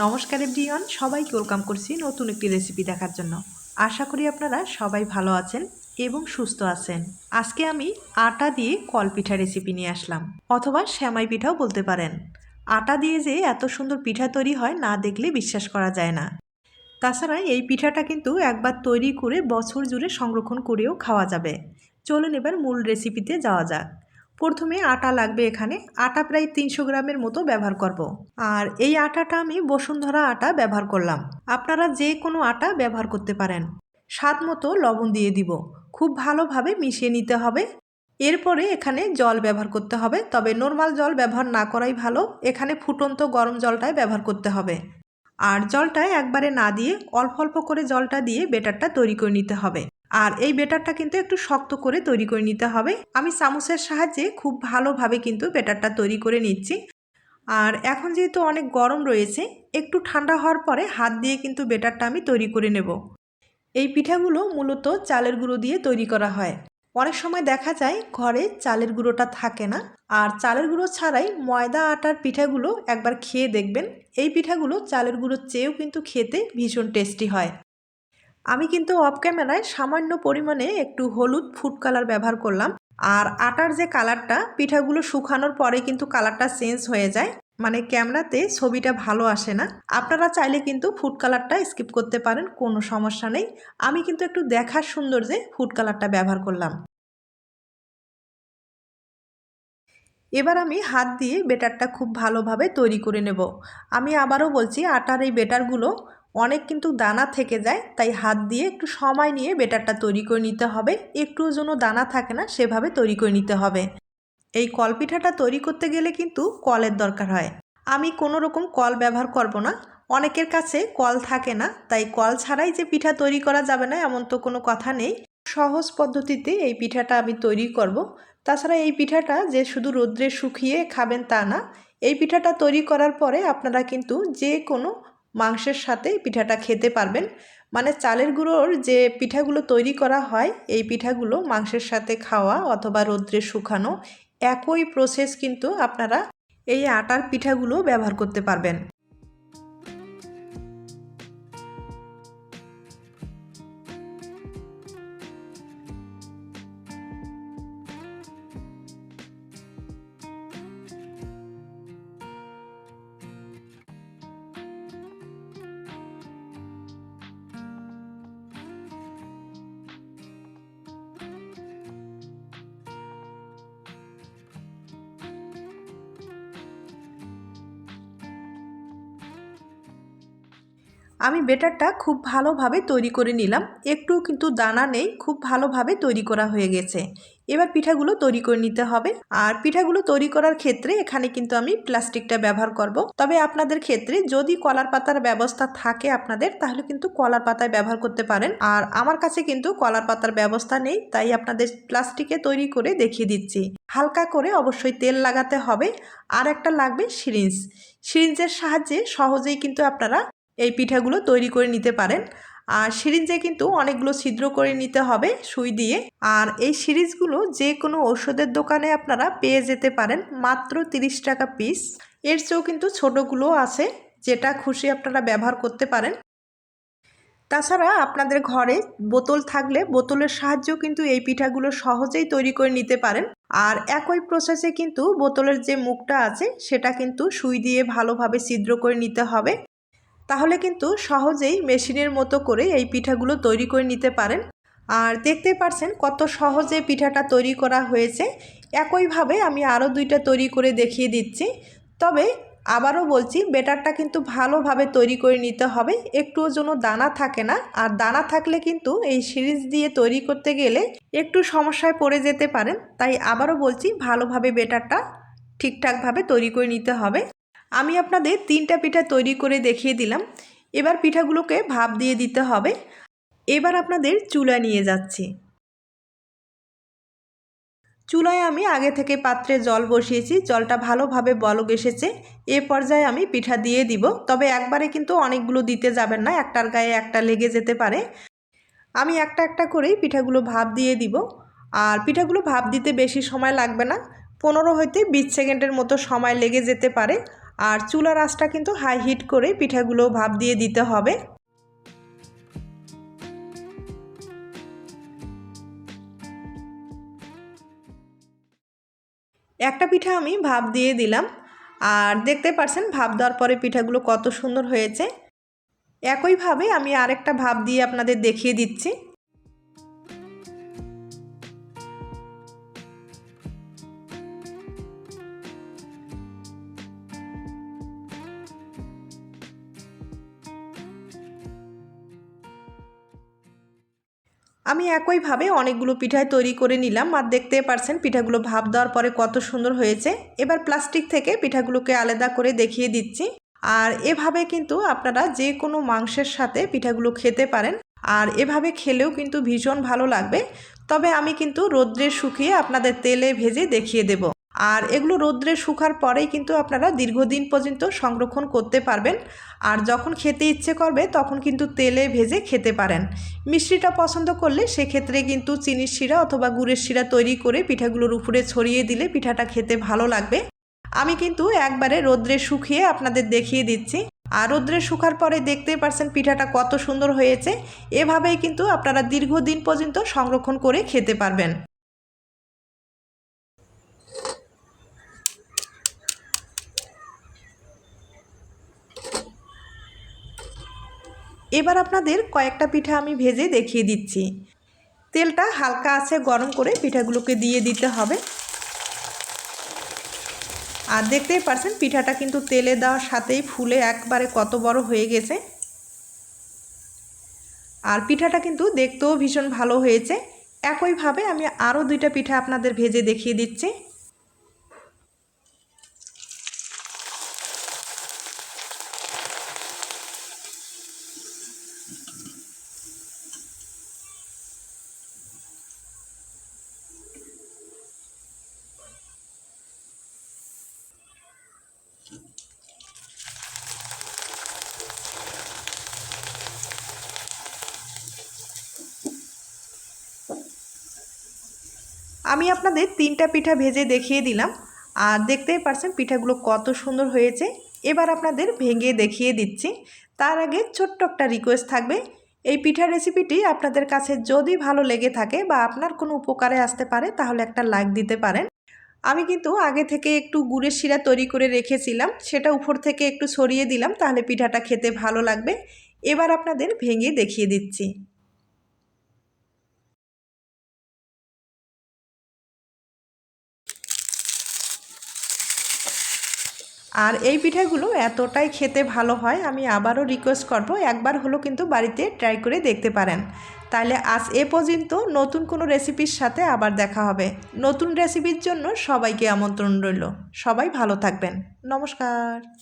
নমস্কার এভরিওয়ান, সবাইকে ওয়েলকাম করছি নতুন একটি রেসিপি দেখার জন্য। আশা করি আপনারা সবাই ভালো আছেন এবং সুস্থ আছেন। আজকে আমি আটা দিয়ে কল পিঠা রেসিপি নিয়ে আসলাম, অথবা শ্যামাই পিঠাও বলতে পারেন। আটা দিয়ে যে এত সুন্দর পিঠা তৈরি হয় না দেখলে বিশ্বাস করা যায় না। তাছাড়া এই পিঠাটা কিন্তু একবার তৈরি করে বছর জুড়ে সংরক্ষণ করেও খাওয়া যাবে। চলুন এবার মূল রেসিপিতে যাওয়া যাক। প্রথমে আটা লাগবে এখানে। আটা প্রায় তিনশো গ্রামের মতো ব্যবহার করব। আর এই আটাটা আমি বসুন্ধরা আটা ব্যবহার করলাম। আপনারা যে কোনো আটা ব্যবহার করতে পারেন। স্বাদ মতো লবণ দিয়ে দিব। খুব ভালোভাবে মিশিয়ে নিতে হবে। এরপরে এখানে জল ব্যবহার করতে হবে। তবে নর্মাল জল ব্যবহার না করাই ভালো। এখানে ফুটন্ত গরম জলটাই ব্যবহার করতে হবে। আর জলটা একবারে না দিয়ে অল্প অল্প করে জলটা দিয়ে বেটারটা তৈরি করে নিতে হবে। আর এই বেটারটা কিন্তু একটু শক্ত করে তৈরি করে নিতে হবে। আমি চামচের সাহায্যে খুব ভালোভাবে কিন্তু বেটারটা তৈরি করে নিচ্ছি। আর এখন যেহেতু অনেক গরম রয়েছে, একটু ঠান্ডা হওয়ার পরে হাত দিয়ে কিন্তু বেটারটা আমি তৈরি করে নেব। এই পিঠাগুলো মূলত চালের গুঁড়ো দিয়ে তৈরি করা হয়। অনেক সময় দেখা যায় ঘরে চালের গুঁড়োটা থাকে না। আর চালের গুঁড়ো ছাড়াই ময়দা, আটার পিঠাগুলো একবার খেয়ে দেখবেন। এই পিঠাগুলো চালের গুঁড়োর চেয়েও কিন্তু খেতে ভীষণ টেস্টি হয়। আমি কিন্তু অফ ক্যামেরায় সামান্য পরিমাণে একটু হলুদ ফুড কালার ব্যবহার করলাম। আর আটার যে কালারটা পিঠাগুলো শুকানোর পরে কিন্তু কালারটা চেঞ্জ হয়ে যায়। মানে ক্যামেরাতে ছবিটা ভালো আসে না। আপনারা চাইলে কিন্তু ফুড কালারটা স্কিপ করতে পারেন, কোনো সমস্যা নেই। আমি কিন্তু একটু দেখার সৌন্দর্যে ফুড কালারটা ব্যবহার করলাম। এবার আমি হাত দিয়ে বেটারটা খুব ভালোভাবে তৈরি করে নেব। আমি আবারও বলছি, আটার এই বেটারগুলো অনেক কিন্তু দানা থেকে যায়, তাই হাত দিয়ে একটু সময় নিয়ে বেটারটা তৈরি করে নিতে হবে। একটুও যেন দানা থাকে না, সেভাবে তৈরি করে নিতে হবে। এই কল পিঠাটা তৈরি করতে গেলে কিন্তু কলের দরকার হয়। আমি কোনো রকম কল ব্যবহার করব না। অনেকের কাছে কল থাকে না, তাই কল ছাড়াই যে পিঠা তৈরি করা যাবে না, এমন তো কোনো কথা নেই। সহজ পদ্ধতিতে এই পিঠাটা আমি তৈরি করব। তাছাড়া এই পিঠাটা যে শুধু রোদ্রে শুকিয়ে খাবেন তা না, এই পিঠাটা তৈরি করার পরে আপনারা কিন্তু যে কোনো মাংসের সাথে পিঠাটা খেতে পারবেন। মানে চালের গুঁড়োর যে পিঠাগুলো তৈরি করা হয়, এই পিঠাগুলো মাংসের সাথে খাওয়া অথবা রৌদ্রে শুকানো একই প্রসেস কিন্তু আপনারা এই আটার পিঠাগুলো ব্যবহার করতে পারবেন। আমি বেটারটা খুব ভালোভাবে তৈরি করে নিলাম। একটু কিন্তু দানা নেই, খুব ভালোভাবে তৈরি করা হয়ে গেছে। এবার পিঠাগুলো তৈরি করে নিতে হবে। আর পিঠাগুলো তৈরি করার ক্ষেত্রে এখানে কিন্তু আমি প্লাস্টিকটা ব্যবহার করব। তবে আপনাদের ক্ষেত্রে যদি কলার পাতার ব্যবস্থা থাকে আপনাদের, তাহলে কিন্তু কলার পাতায় ব্যবহার করতে পারেন। আর আমার কাছে কিন্তু কলার পাতার ব্যবস্থা নেই, তাই আপনাদের প্লাস্টিকে তৈরি করে দেখিয়ে দিচ্ছি। হালকা করে অবশ্যই তেল লাগাতে হবে। আর একটা লাগবে সিরিঞ্জ। সিরিঞ্জের সাহায্যে সহজেই কিন্তু আপনারা এই পিঠাগুলো তৈরি করে নিতে পারেন। আর সিরিঞ্জে কিন্তু অনেকগুলো ছিদ্র করে নিতে হবে সুই দিয়ে। আর এই সিরিজগুলো যে কোনো ওষুধের দোকানে আপনারা পেয়ে যেতে পারেন মাত্র তিরিশ টাকা পিস। এর চেয়েও কিন্তু ছোটোগুলো আছে যেটা খুশি আপনারা ব্যবহার করতে পারেন। তাছাড়া আপনাদের ঘরে বোতল থাকলে বোতলের সাহায্যেও কিন্তু এই পিঠাগুলো সহজেই তৈরি করে নিতে পারেন। আর একই প্রসেসে কিন্তু বোতলের যে মুখটা আছে সেটা কিন্তু সুই দিয়ে ভালোভাবে ছিদ্র করে নিতে হবে। তাহলে কিন্তু সহজেই মেশিনের মতো করে এই পিঠাগুলো তৈরি করে নিতে পারেন। আর দেখতে পারছেন কত সহজে পিঠাটা তৈরি করা হয়েছে। একইভাবে আমি আরও দুইটা তৈরি করে দেখিয়ে দিচ্ছি। তবে আবারও বলছি বেটারটা কিন্তু ভালোভাবে তৈরি করে নিতে হবে। একটুও যেন দানা থাকে না। আর দানা থাকলে কিন্তু এই সিরিজ দিয়ে তৈরি করতে গেলে একটু সমস্যায় পড়ে যেতে পারেন। তাই আবারও বলছি, ভালোভাবে বেটারটা ঠিকঠাকভাবে তৈরি করে নিতে হবে। আমি আপনাদের তিনটা পিঠা তৈরি করে দেখিয়ে দিলাম। এবার পিঠাগুলোকে ভাপ দিয়ে দিতে হবে। এবার আপনাদের চুলা নিয়ে যাচ্ছি। চুলায় আমি আগে থেকে পাত্রে জল বসিয়েছি। জলটা ভালোভাবে বলক এসেছে। এ পর্যায়ে আমি পিঠা দিয়ে দিব। তবে একবারে কিন্তু অনেকগুলো দিতে যাবেন না। একটার গায়ে একটা লেগে যেতে পারে। আমি একটা একটা করেই পিঠাগুলো ভাপ দিয়ে দিব। আর পিঠাগুলো ভাপ দিতে বেশি সময় লাগবে না। পনেরো হইতে বিশ সেকেন্ডের মতো সময় লেগে যেতে পারে। আর চুলার আঁচটা কিন্তু হাই হিট করে পিঠাগুলো ভাপ দিয়ে দিতে হবে। একটা পিঠা আমি ভাপ দিয়ে দিলাম। আর দেখতে পারছেন ভাপ দেওয়ার পরে পিঠাগুলো কত সুন্দর হয়েছে। একইভাবে আমি আরেকটা ভাপ দিয়ে আপনাদের দেখিয়ে দিচ্ছি। আমি একইভাবে অনেকগুলো পিঠায় তৈরি করে নিলাম আর দেখতে পারছেন পিঠাগুলো ভাপ দেওয়ার পরে কত সুন্দর হয়েছে। এবার প্লাস্টিক থেকে পিঠাগুলোকে আলাদা করে দেখিয়ে দিচ্ছি। আর এভাবে কিন্তু আপনারা যে কোনো মাংসের সাথে পিঠাগুলো খেতে পারেন। আর এভাবে খেলেও কিন্তু ভীষণ ভালো লাগবে। তবে আমি কিন্তু রোদ্রে শুকিয়ে আপনাদের তেলে ভেজে দেখিয়ে দেব। আর এগুলো রোদ্রে শুকার পরেই কিন্তু আপনারা দীর্ঘদিন পর্যন্ত সংরক্ষণ করতে পারবেন। আর যখন খেতে ইচ্ছে করবে, তখন কিন্তু তেলে ভেজে খেতে পারেন। মিষ্টিটা পছন্দ করলে সেক্ষেত্রে কিন্তু চিনির শিরা অথবা গুড়ের শিরা তৈরি করে পিঠাগুলোর উপরে ছড়িয়ে দিলে পিঠাটা খেতে ভালো লাগবে। আমি কিন্তু একবারে রোদ্রে শুকিয়ে আপনাদের দেখিয়ে দিচ্ছি। আর রোদ্রে শুকার পরে দেখতেই পারছেন পিঠাটা কত সুন্দর হয়েছে। এভাবেই কিন্তু আপনারা দীর্ঘদিন পর্যন্ত সংরক্ষণ করে খেতে পারবেন। এবার আপনাদের কয়েকটা পিঠা আমি ভেজে দেখিয়ে দিচ্ছি। তেলটা হালকা আছে গরম করে পিঠাগুলোকে দিয়ে দিতে হবে। আর দেখতেই পারছেন, পিঠাটা কিন্তু তেলে দেওয়ার সাথেই ফুলে একবারে কত বড় হয়ে গেছে। আর পিঠাটা কিন্তু দেখতেও ভীষণ ভালো হয়েছে। একইভাবে আমি আরও দুইটা পিঠা আপনাদের ভেজে দেখিয়ে দিচ্ছি। আমি আপনাদের তিনটা পিঠা ভেজে দেখিয়ে দিলাম। আর দেখতেই পারছেন পিঠাগুলো কত সুন্দর হয়েছে। এবার আপনাদের ভেঙে দেখিয়ে দিচ্ছি। তার আগে ছোট্ট একটা রিকোয়েস্ট থাকবে। এই পিঠা রেসিপিটি আপনাদের কাছে যদি ভালো লেগে থাকে বা আপনার কোনো উপকারে আসতে পারে, তাহলে একটা লাইক দিতে পারেন। আমি কিন্তু আগে থেকে একটু গুড়ের শিরা তৈরি করে রেখেছিলাম। সেটা উপর থেকে একটু সরিয়ে দিলাম, তাহলে পিঠাটা খেতে ভালো লাগবে। এবার আপনাদের ভেঙে দেখিয়ে দিচ্ছি। আর এই পিঠাগুলো এতটাই খেতে ভালো হয়, আমি আবারও রিকোয়েস্ট করব, একবার হলো কিন্তু বাড়িতে ট্রাই করে দেখতে পারেন। তাহলে আজ এ পর্যন্ত নতুন কোনো রেসিপির সাথে আবার দেখা হবে। নতুন রেসিপির জন্য সবাইকে আমন্ত্রণ রইল। সবাই ভালো থাকবেন। নমস্কার।